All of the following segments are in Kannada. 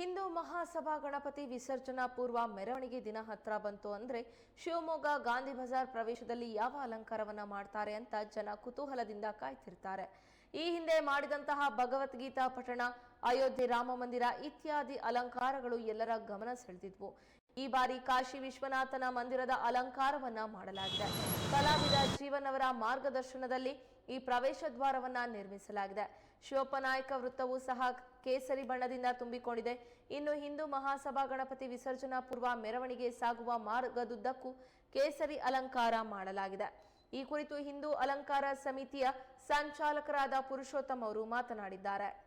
ಹಿಂದೂ ಮಹಾಸಭಾ ಗಣಪತಿ ವಿಸರ್ಜನಾ ಪೂರ್ವ ಮೆರವಣಿಗೆ ದಿನ ಹತ್ರ ಬಂತು ಅಂದ್ರೆ ಶಿವಮೊಗ್ಗ ಗಾಂಧಿ ಬಜಾರ್ ಪ್ರವೇಶದಲ್ಲಿ ಯಾವ ಅಲಂಕಾರವನ್ನ ಮಾಡ್ತಾರೆ ಅಂತ ಜನ ಕುತೂಹಲದಿಂದ ಕಾಯ್ತಿರ್ತಾರೆ. ಈ ಹಿಂದೆ ಮಾಡಿದಂತಹ ಭಗವದ್ಗೀತಾ ಪಠಣ, ಅಯೋಧ್ಯೆ ರಾಮ ಮಂದಿರ ಇತ್ಯಾದಿ ಅಲಂಕಾರಗಳು ಎಲ್ಲರ ಗಮನ ಸೆಳೆದಿದ್ವು. ಈ ಬಾರಿ ಕಾಶಿ ವಿಶ್ವನಾಥನ ಮಂದಿರದ ಅಲಂಕಾರವನ್ನ ಮಾಡಲಾಗಿದೆ. ಕಲಾವಿದ ಜೀವನವರ ಮಾರ್ಗದರ್ಶನದಲ್ಲಿ ಈ ಪ್ರವೇಶ ದ್ವಾರವನ್ನ ನಿರ್ಮಿಸಲಾಗಿದೆ. ಶಿವಪ್ಪನಾಯಕ ವೃತ್ತವೂ ಸಹ ಕೇಸರಿ ಬಣ್ಣದಿಂದ ತುಂಬಿಕೊಂಡಿದೆ. ಇನ್ನು ಹಿಂದೂ ಮಹಾಸಭಾ ಗಣಪತಿ ವಿಸರ್ಜನಾ ಪೂರ್ವ ಮೆರವಣಿಗೆ ಸಾಗುವ ಮಾರ್ಗದುದ್ದಕ್ಕೂ ಕೇಸರಿ ಅಲಂಕಾರ ಮಾಡಲಾಗಿದೆ. ಈ ಕುರಿತು ಹಿಂದೂ ಅಲಂಕಾರ ಸಮಿತಿಯ ಸಂಚಾಲಕರಾದ ಪುರುಷೋತ್ತಮ್ ಅವರು ಮಾತನಾಡಿದ್ದಾರೆ.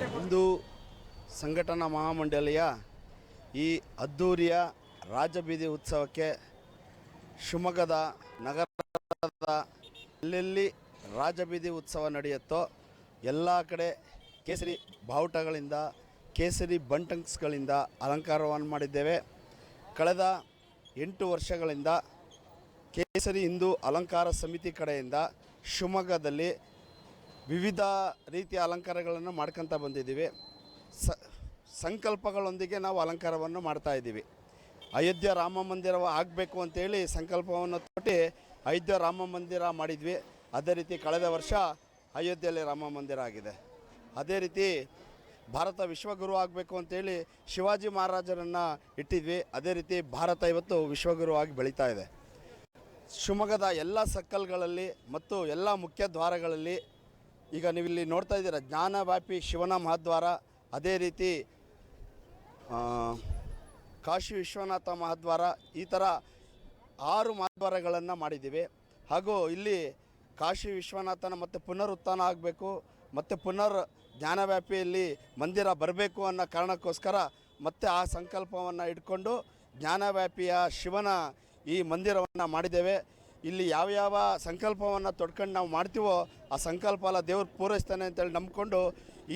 ಹಿಂದೂ ಸಂಘಟನಾ ಮಹಾಮಂಡಳಿಯ ಈ ಅದ್ಧೂರಿಯ ರಾಜಬೀದಿ ಉತ್ಸವಕ್ಕೆ ಶಿವಮೊಗ್ಗದ ನಗರದ ಎಲ್ಲೆಲ್ಲಿ ರಾಜಬೀದಿ ಉತ್ಸವ ನಡೆಯುತ್ತೋ ಎಲ್ಲ ಕಡೆ ಕೇಸರಿ ಬಾವುಟಗಳಿಂದ, ಕೇಸರಿ ಬಂಟಂಕ್ಸ್ಗಳಿಂದ ಅಲಂಕಾರವನ್ನು ಮಾಡಿದ್ದೇವೆ. ಕಳೆದ ಎಂಟು ವರ್ಷಗಳಿಂದ ಕೇಸರಿ ಹಿಂದೂ ಅಲಂಕಾರ ಸಮಿತಿ ಕಡೆಯಿಂದ ಶಿವಮೊಗ್ಗದಲ್ಲಿ ವಿವಿಧ ರೀತಿಯ ಅಲಂಕಾರಗಳನ್ನು ಮಾಡ್ಕೊತಾ ಬಂದಿದ್ದೀವಿ. ಸ, ಸಂಕಲ್ಪಗಳೊಂದಿಗೆ ನಾವು ಅಲಂಕಾರವನ್ನು ಮಾಡ್ತಾ ಇದ್ದೀವಿ. ಅಯೋಧ್ಯ ರಾಮ ಮಂದಿರ ಆಗಬೇಕು ಅಂತೇಳಿ ಸಂಕಲ್ಪವನ್ನು ತೊಟ್ಟಿ ಅಯೋಧ್ಯ ರಾಮ ಮಂದಿರ ಮಾಡಿದ್ವಿ. ಅದೇ ರೀತಿ ಕಳೆದ ವರ್ಷ ಅಯೋಧ್ಯೆಯಲ್ಲಿ ರಾಮ ಮಂದಿರ ಆಗಿದೆ. ಅದೇ ರೀತಿ ಭಾರತ ವಿಶ್ವಗುರು ಆಗಬೇಕು ಅಂತೇಳಿ ಶಿವಾಜಿ ಮಹಾರಾಜರನ್ನು ಇಟ್ಟಿದ್ವಿ. ಅದೇ ರೀತಿ ಭಾರತ ಇವತ್ತು ವಿಶ್ವಗುರು ಆಗಿ ಬೆಳೀತಾ ಇದೆ. ಶಿವಮೊಗ್ಗದ ಎಲ್ಲ ಸಕ್ಕಲ್ಗಳಲ್ಲಿ ಮತ್ತು ಎಲ್ಲ ಮುಖ್ಯ ದ್ವಾರಗಳಲ್ಲಿ ಈಗ ನೀವು ಇಲ್ಲಿ ನೋಡ್ತಾ ಇದ್ದೀರ, ಜ್ಞಾನವ್ಯಾಪಿ ಶಿವನ ಮಹಾದ್ವಾರ, ಅದೇ ರೀತಿ ಕಾಶಿ ವಿಶ್ವನಾಥ ಮಹಾದ್ವಾರ, ಈ ಥರ ಆರು ಮಹಾದ್ವಾರಗಳನ್ನು ಮಾಡಿದ್ದೀವಿ. ಹಾಗೂ ಇಲ್ಲಿ ಕಾಶಿ ವಿಶ್ವನಾಥನ ಮತ್ತು ಪುನರುತ್ಥಾನ ಆಗಬೇಕು, ಮತ್ತು ಪುನರ್ ಜ್ಞಾನವ್ಯಾಪಿಯಲ್ಲಿ ಮಂದಿರ ಬರಬೇಕು ಅನ್ನೋ ಕಾರಣಕ್ಕೋಸ್ಕರ ಮತ್ತೆ ಆ ಸಂಕಲ್ಪವನ್ನು ಇಟ್ಕೊಂಡು ಜ್ಞಾನವ್ಯಾಪಿಯ ಶಿವನ ಈ ಮಂದಿರವನ್ನು ಮಾಡಿದ್ದೇವೆ. ಇಲ್ಲಿ ಯಾವ ಯಾವ ಸಂಕಲ್ಪವನ್ನು ತೊಡ್ಕೊಂಡು ನಾವು ಮಾಡ್ತೀವೋ ಆ ಸಂಕಲ್ಪ ಎಲ್ಲ ದೇವ್ರು ಪೂರೈಸ್ತಾನೆ ಅಂತೇಳಿ ನಂಬಿಕೊಂಡು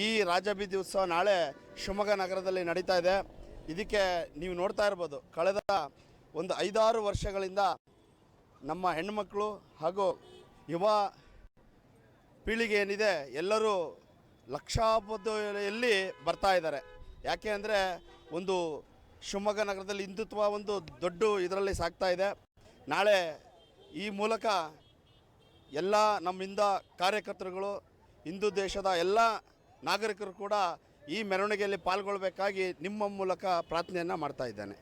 ಈ ರಾಜಬೀದಿ ಉತ್ಸವ ನಾಳೆ ಶಿವಮೊಗ್ಗ ನಗರದಲ್ಲಿ ನಡೀತಾ ಇದೆ. ಇದಕ್ಕೆ ನೀವು ನೋಡ್ತಾ ಇರ್ಬೋದು ಕಳೆದ ಒಂದು ಐದಾರು ವರ್ಷಗಳಿಂದ ನಮ್ಮ ಹೆಣ್ಣುಮಕ್ಕಳು ಹಾಗೂ ಯುವ ಪೀಳಿಗೆ ಏನಿದೆ ಎಲ್ಲರೂ ಲಕ್ಷಾಬದ್ಧಯಲ್ಲಿ ಬರ್ತಾ ಇದ್ದಾರೆ. ಯಾಕೆ ಅಂದರೆ ಒಂದು ಶಿವಮೊಗ್ಗ ನಗರದಲ್ಲಿ ಹಿಂದುತ್ವ ಒಂದು ದೊಡ್ಡ ಇದರಲ್ಲಿ ಸಾಗ್ತಾ ಇದೆ. ನಾಳೆ ಈ ಮೂಲಕ ಎಲ್ಲ ನಮ್ಮಿಂದ ಕಾರ್ಯಕರ್ತರುಗಳು, ಹಿಂದೂ ದೇಶದ ಎಲ್ಲ ನಾಗರಿಕರು ಕೂಡ ಈ ಮೆರವಣಿಗೆಯಲ್ಲಿ ಪಾಲ್ಗೊಳ್ಬೇಕಾಗಿ ನಿಮ್ಮ ಮೂಲಕ ಪ್ರಾರ್ಥನೆಯನ್ನು ಮಾಡ್ತಾ ಇದ್ದೇನೆ.